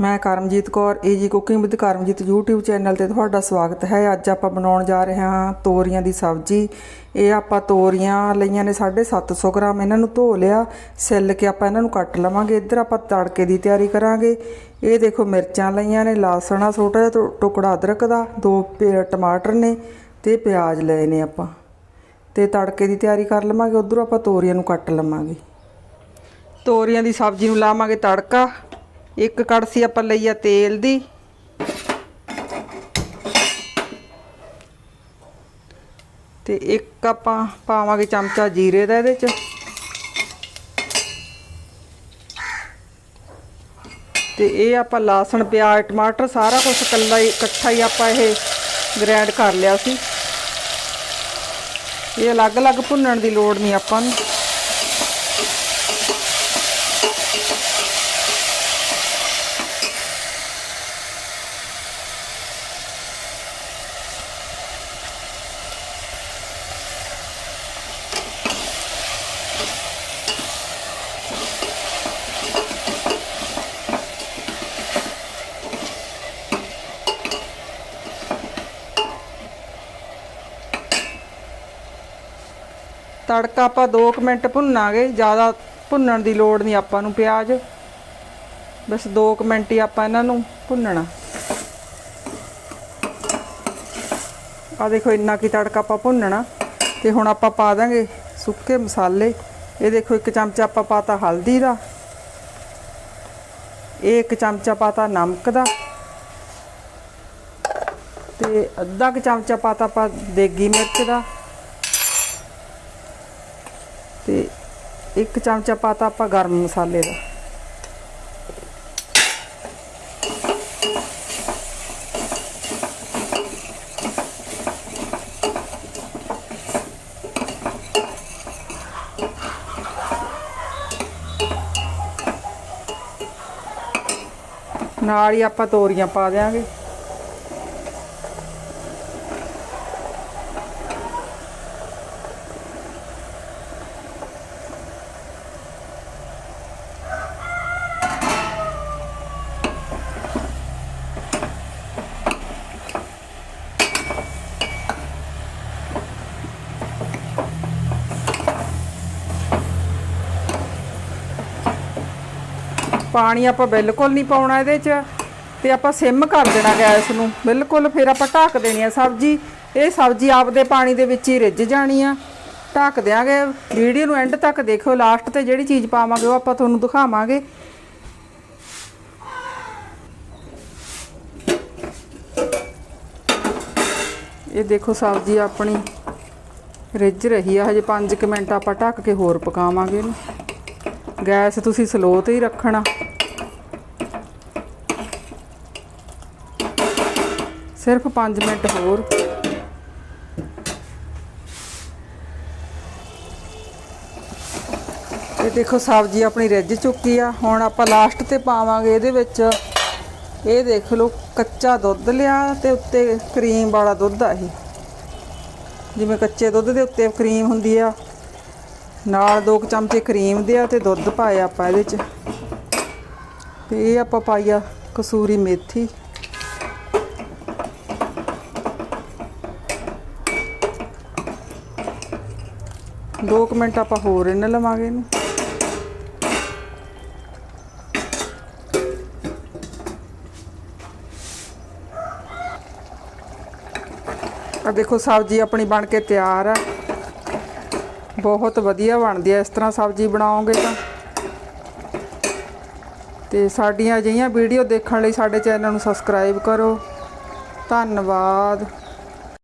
ਮੈਂ Karamjit Kaur AG cooking with Karamjit YouTube channel ਤੇ ਤੁਹਾਡਾ ਸਵਾਗਤ ਹੈ। ਅੱਜ ਆਪਾਂ ਬਣਾਉਣ ਜਾ ਰਹੇ ਹਾਂ ਤੋਰੀਆਂ ਦੀ ਸਬਜ਼ੀ। ਇਹ ਆਪਾਂ ਤੋਰੀਆਂ ਲਈਆਂ ਨੇ 750 ਗ੍ਰਾਮ। ਇਹਨਾਂ ਨੂੰ ਧੋ ਲਿਆ, ਸਿੱਲ ਕੇ ਆਪਾਂ ਇਹਨਾਂ ਨੂੰ ਕੱਟ ਲਵਾਂਗੇ। ਇੱਧਰ ਆਪਾਂ ਤੜਕੇ ਦੀ ਤਿਆਰੀ ਕਰਾਂਗੇ। ਇਹ ਦੇਖੋ ਮਿਰਚਾਂ ਲਈਆਂ ਨੇ, ਲਸਣ ਆ, ਛੋਟਾ ਜਿਹਾ ਟੁ- ਟੁਕੜਾ ਅਦਰਕ ਦਾ, ਦੋ ਪੇ- ਟਮਾਟਰ ਨੇ ਤੇ ਪਿਆਜ਼ ਲਏ ਨੇ ਆਪਾਂ। ਤੇ ਤੜਕੇ ਦੀ ਤਿਆਰੀ ਕਰ ਲਵਾਂਗੇ, ਉਧਰੋਂ ਆਪਾਂ ਤੋਰੀਆਂ ਨੂੰ ਕੱਟ ਲਵਾਂਗੇ। ਤੋਰੀਆਂ ਦੀ ਸਬਜ਼ੀ ਨੂੰ ਲਾਵਾਂਗੇ ਤੜਕਾ। ਇੱਕ ਕੜਸੀ ਆਪਾਂ ਲਈ ਆ ਤੇਲ ਦੀ। ਤੇ ਇੱਕ ਆਪਾਂ ਪਾਵਾਂਗੇ ਚਮਚਾ ਜੀਰੇ ਦਾ ਇਹਦੇ ਚ। ਤੇ ਇਹ ਆਪਾਂ ਲਸਣ, ਪਿਆਜ਼, ਟਮਾਟਰ ਸਾਰਾ ਕੁਝ ਇਕੱਲਾ ਹੀ ਇਕੱਠਾ ਹੀ ਆਪਾਂ ਇਹ ਗ੍ਰੈਂਡ ਕਰ ਲਿਆ ਸੀ। ਇਹ ਅਲੱਗ-ਅਲੱਗ ਭੁੰਨਣ ਦੀ ਲੋੜ ਨਹੀਂ ਆਪਾਂ ਨੂੰ। ਤੜਕਾ ਆਪਾਂ 2 ਮਿੰਟ ਭੁੰਨਾਂਗੇ, ਜ਼ਿਆਦਾ ਭੁੰਨਣ ਦੀ ਲੋੜ ਨਹੀਂ ਆਪਾਂ ਨੂੰ ਪਿਆਜ਼। ਬਸ 2 ਮਿੰਟ ਹੀ ਆਪਾਂ ਇਹਨਾਂ ਨੂੰ ਭੁੰਨਣਾ। ਆ ਦੇਖੋ ਇੰਨਾ ਕੀ ਤੜਕਾ ਆਪਾਂ ਭੁੰਨਣਾ। ਤੇ ਹੁਣ ਆਪਾਂ ਪਾ ਦਾਂਗੇ ਸੁੱਕੇ ਮਸਾਲੇ। ਇਹ ਦੇਖੋ ਇੱਕ ਚਮਚਾ ਆਪਾਂ ਪਾਤਾ ਹਲਦੀ ਦਾ। ਇਹ ਇੱਕ ਚਮਚਾ ਪਾਤਾ ਨਮਕ ਦਾ। ਤੇ ਅੱਧਾ ਕੁ ਚਮਚਾ ਪਾਤਾ ਆਪਾਂ ਦੇਗੀ ਮਿਰਚ ਦਾ। ਤੇ ਇੱਕ ਚਮਚਾ ਪਾਤਾ ਆਪਾਂ ਗਰਮ ਮਸਾਲੇ ਦਾ। ਨਾਲ ਹੀ ਆਪਾਂ ਤੋਰੀਆਂ ਪਾ ਦਿਆਂਗੇ। ਪਾਣੀ ਆਪਾਂ ਬਿਲਕੁਲ ਨਹੀਂ ਪਾਉਣਾ ਇਹਦੇ 'ਚ ਤੇ ਆਪਾਂ ਸਿਮ ਕਰ ਦੇਣਾ ਗੈਸ ਨੂੰ। ਬਿਲਕੁਲ ਫਿਰ ਆਪਾਂ ਢੱਕ ਦੇਣੀ ਆ ਸਬਜ਼ੀ। ਇਹ ਸਬਜ਼ੀ ਆਪਦੇ ਪਾਣੀ ਦੇ ਵਿੱਚ ਹੀ ਰਿੱਝ ਜਾਣੀ ਆ। ਢੱਕ ਦਿਆਂਗੇ। ਵੀਡੀਓ ਨੂੰ ਐਂਡ ਤੱਕ ਦੇਖਿਓ। ਲਾਸਟ ਤੇ ਜਿਹੜੀ ਚੀਜ਼ ਪਾਵਾਂਗੇ ਉਹ ਆਪਾਂ ਤੁਹਾਨੂੰ ਦਿਖਾਵਾਂਗੇ। ਇਹ ਦੇਖੋ ਸਬਜ਼ੀ ਆਪਣੀ ਰਿੱਝ ਰਹੀ ਆ, ਹਜੇ 5 ਮਿੰਟ ਆਪਾਂ ਢੱਕ ਕੇ ਹੋਰ ਪਕਾਵਾਂਗੇ ਇਹਨੂੰ। ਗੈਸ ਤੁਸੀਂ ਸਲੋ ਤੇ ਹੀ ਰੱਖਣਾ। ਸਿਰਫ 5 ਮਿੰਟ ਹੋਰ। ਇਹ ਦੇਖੋ ਸਬਜ਼ੀ ਆਪਣੀ ਰਿੱਝ ਚੁੱਕੀ ਆ, ਹੁਣ ਆਪਾਂ ਲਾਸਟ ਤੇ ਪਾਵਾਂਗੇ ਇਹਦੇ ਵਿੱਚ ਇਹ ਦੇਖ ਲਓ, ਕੱਚਾ ਦੁੱਧ ਲਿਆ ਤੇ ਉੱਤੇ ਕਰੀਮ ਵਾਲਾ ਦੁੱਧ ਆ ਇਹ। ਜਿਵੇਂ ਕੱਚੇ ਦੁੱਧ ਦੇ ਉੱਤੇ ਕਰੀਮ ਹੁੰਦੀ ਆ, ਨਾਲ ਦੋ ਕੁ ਚਮਚੇ ਕਰੀਮ ਦੇ ਆ ਤੇ ਦੁੱਧ ਪਾਇਆ ਆਪਾਂ ਇਹਦੇ ਚ। ਤੇ ਇਹ ਆਪਾਂ ਪਾਈਆ ਕਸੂਰੀ ਮੇਥੀ। ਦੋ ਕੁ ਮਿੰਟ ਆਪਾਂ ਹੋਰ ਇਹਨਾਂ ਲਵਾਂਗੇ ਇਹਨੂੰ। ਆ ਦੇਖੋ ਸਬਜ਼ੀ ਆਪਣੀ ਬਣ ਕੇ ਤਿਆਰ ਆ। ਬਹੁਤ ਵਧੀਆ ਬਣਦੀ ਆ। ਇਸ ਤਰ੍ਹਾਂ ਸਬਜ਼ੀ ਬਣਾਓਗੇ ਤਾਂ। ਤੇ ਸਾਡੀਆਂ ਅਜਿਹੀਆਂ ਵੀਡੀਓ ਦੇਖਣ ਲਈ ਸਾਡੇ ਚੈਨਲ ਨੂੰ ਸਬਸਕ੍ਰਾਈਬ ਕਰੋ। ਧੰਨਵਾਦ।